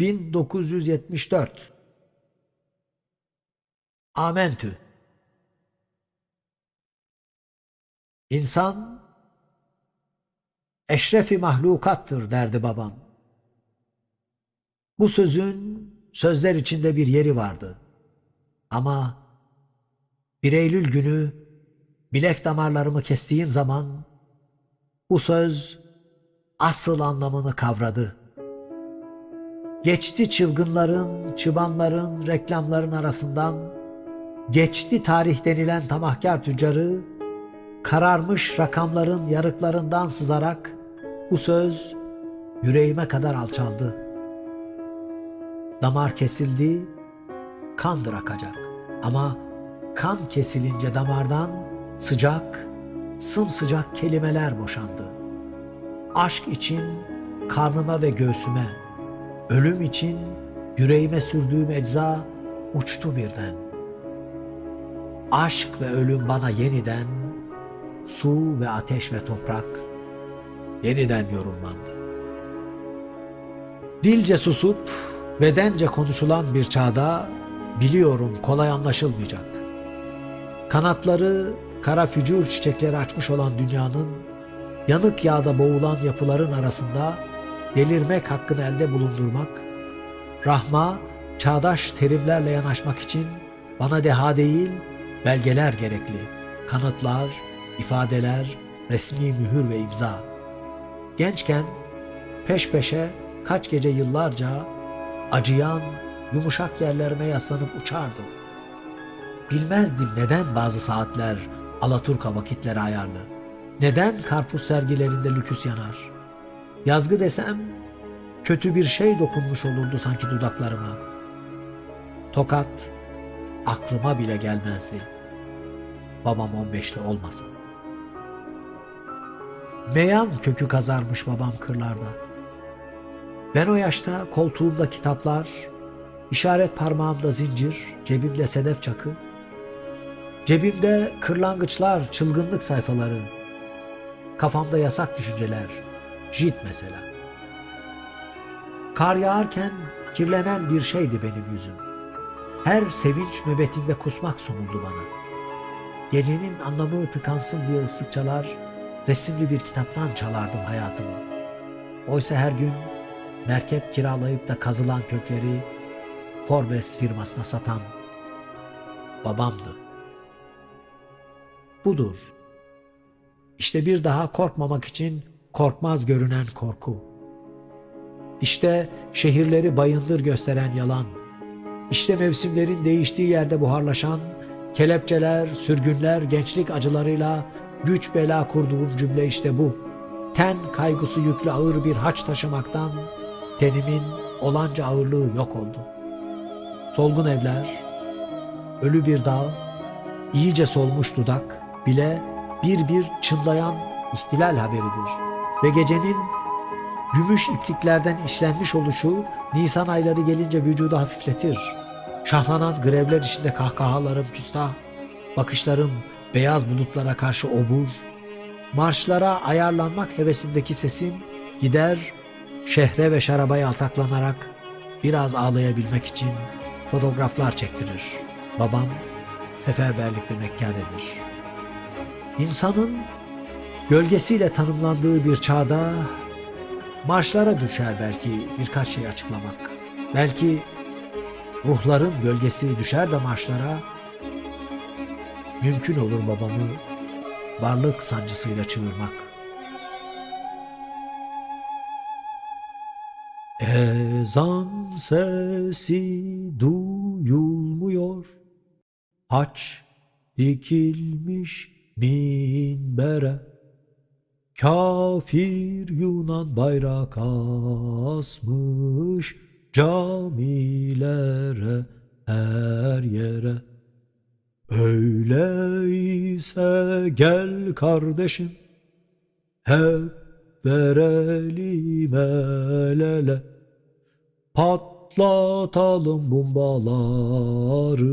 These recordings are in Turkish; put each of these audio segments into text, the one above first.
1974 Amentü İnsan eşrefi mahlukattır derdi babam. Bu sözün sözler içinde bir yeri vardı. Ama bir Eylül günü bilek damarlarımı kestiğim zaman bu söz asıl anlamını kavradı. Geçti çılgınların, çıbanların, reklamların arasından, geçti tarih denilen tamahkar tüccarı, kararmış rakamların yarıklarından sızarak bu söz yüreğime kadar alçaldı. Damar kesildi, kandır akacak. Ama kan kesilince damardan sıcak, sımsıcak kelimeler boşandı. Aşk için karnıma ve göğsüme, ölüm için yüreğime sürdüğüm ecza uçtu birden. Aşk ve ölüm bana yeniden, su ve ateş ve toprak yeniden yorumlandı. Dilce susup bedence konuşulan bir çağda biliyorum kolay anlaşılmayacak. Kanatları kara fücur çiçekleri açmış olan dünyanın yanık yağda boğulan yapıların arasında delirmek hakkını elde bulundurmak, rahma, çağdaş terimlerle yanaşmak için bana deha değil, belgeler gerekli, kanıtlar, ifadeler, resmi mühür ve imza. Gençken peş peşe kaç gece yıllarca acıyan, yumuşak yerlerime yaslanıp uçardım. Bilmezdim neden bazı saatler Alaturka vakitleri ayarlı. Neden karpuz sergilerinde lüküs yanar? Yazgı desem kötü bir şey dokunmuş olurdu sanki dudaklarıma. Tokat aklıma bile gelmezdi. Babam 15'li olmasa. Meyan kökü kazarmış babam kırlarda. Ben o yaşta koltuğumda kitaplar, işaret parmağımda zincir, cebimde sedef çakı, cebimde kırlangıçlar, çılgınlık sayfaları, kafamda yasak düşünceler, jit mesela. Kar yağarken kirlenen bir şeydi benim yüzüm. Her sevinç nöbetinde kusmak sunuldu bana. Gecenin anlamı tıkansın diye ıslık çalar, resimli bir kitaptan çalardım hayatımı. Oysa her gün merkep kiralayıp da kazılan kökleri Forbes firmasına satan babamdı. Budur. İşte bir daha korkmamak için korkmaz görünen korku. İşte şehirleri bayındır gösteren yalan. İşte mevsimlerin değiştiği yerde buharlaşan kelepçeler, sürgünler, gençlik acılarıyla güç bela kurduğum cümle işte bu. Ten kaygısı yüklü ağır bir haç taşımaktan tenimin olanca ağırlığı yok oldu. Solgun evler, ölü bir dağ, iyice solmuş dudak bile bir bir çınlayan ihtilal haberidir. Ve gecenin gümüş ipliklerden işlenmiş oluşu Nisan ayları gelince vücudu hafifletir. Şahlanan grevler içinde kahkahalarım küstah, bakışlarım beyaz bulutlara karşı obur, marşlara ayarlanmak hevesindeki sesim gider, şehre ve şaraba yaltaklanarak biraz ağlayabilmek için fotoğraflar çektirir. Babam seferberlikte mekkanedir. İnsanın gölgesiyle tanımlandığı bir çağda marşlara düşer belki birkaç şey açıklamak. Belki ruhların gölgesi düşer de marşlara mümkün olur babamı varlık sancısıyla çığırmak. Ezan sesi duyulmuyor, haç dikilmiş minbere, kafir Yunan bayrak asmış camilere her yere. Öyleyse gel kardeşim hep verelim el ele patlatalım bombaları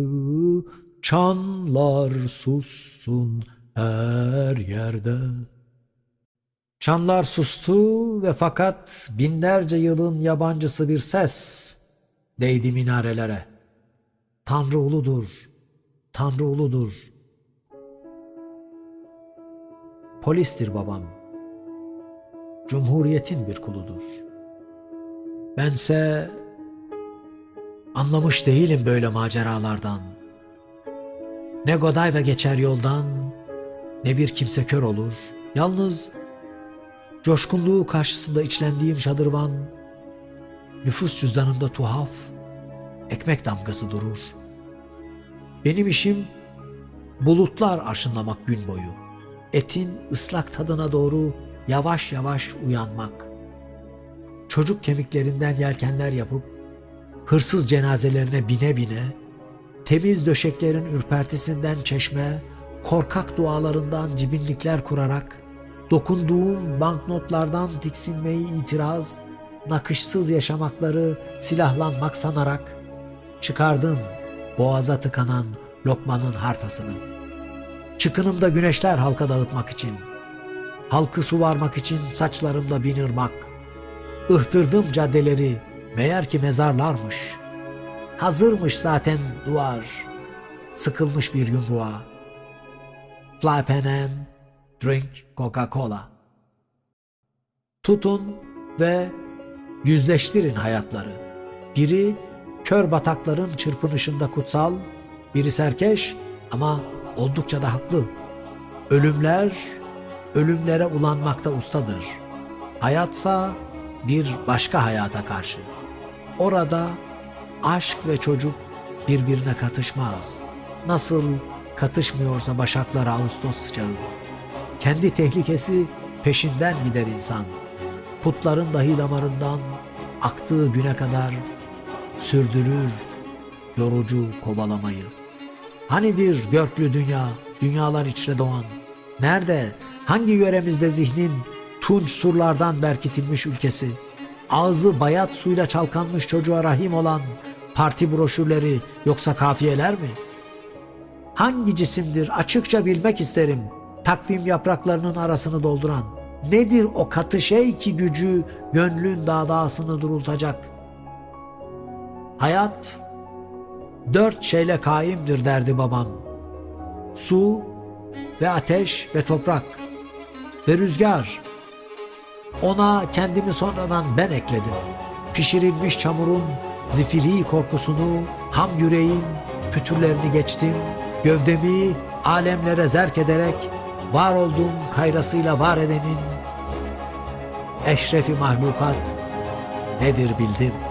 çanlar sussun her yerde. Çanlar sustu ve fakat binlerce yılın yabancısı bir ses değdi minarelere. Tanrı uludur, Tanrı uludur. Polistir babam. Cumhuriyetin bir kuludur. Bense anlamış değilim böyle maceralardan. Ne Godayva geçer yoldan, ne bir kimse kör olur. Yalnız coşkunluğu karşısında içlendiğim şadırvan, nüfus cüzdanında tuhaf, ekmek damgası durur. Benim işim bulutlar arşınlamak gün boyu. Etin ıslak tadına doğru yavaş yavaş uyanmak. Çocuk kemiklerinden yelkenler yapıp hırsız cenazelerine bine bine, temiz döşeklerin ürpertisinden çeşme, korkak dualarından cibinlikler kurarak, dokunduğum banknotlardan tiksinmeyi itiraz, nakışsız yaşamakları silahlanmak sanarak, çıkardım boğaza tıkanan lokmanın hartasını. Çıkınımda güneşler halka dağıtmak için, halkı suvarmak için saçlarımda bin ırmak. Ihtırdım caddeleri, meğer ki mezarlarmış. Hazırmış zaten duvar, sıkılmış bir yumruğa. Fly Pan Am, drink Coca-Cola. Tutun ve yüzleştirin hayatları. Biri kör batakların çırpınışında kutsal, biri serkeş ama oldukça da haklı. Ölümler, ölümlere ulanmakta ustadır. Hayatsa bir başka hayata karşı. Orada aşk ve çocuk birbirine katışmaz. Nasıl katışmıyorsa başaklara Ağustos sıcağı. Kendi tehlikesi peşinden gider insan. Putların dahi damarından aktığı güne kadar sürdürür yorucu kovalamayı. Hanidir görklü dünya, dünyalar içre doğan? Nerede, hangi yöremizde zihnin tunç surlardan berkitilmiş ülkesi? Ağzı bayat suyla çalkanmış çocuğa rahim olan parti broşürleri yoksa kafiyeler mi? Hangi cisimdir açıkça bilmek isterim takvim yapraklarının arasını dolduran? Nedir o katı şey ki gücü gönlün dağdağısını durultacak? Hayat dört şeyle kaimdir derdi babam. Su ve ateş ve toprak ve rüzgar. Ona kendimi sonradan ben ekledim. Pişirilmiş çamurun zifiri korkusunu, ham yüreğin pütürlerini geçtim. Gövdemi alemlere zerk ederek var olduğum kayrasıyla var edenin eşrefi mahlukat nedir bildim.''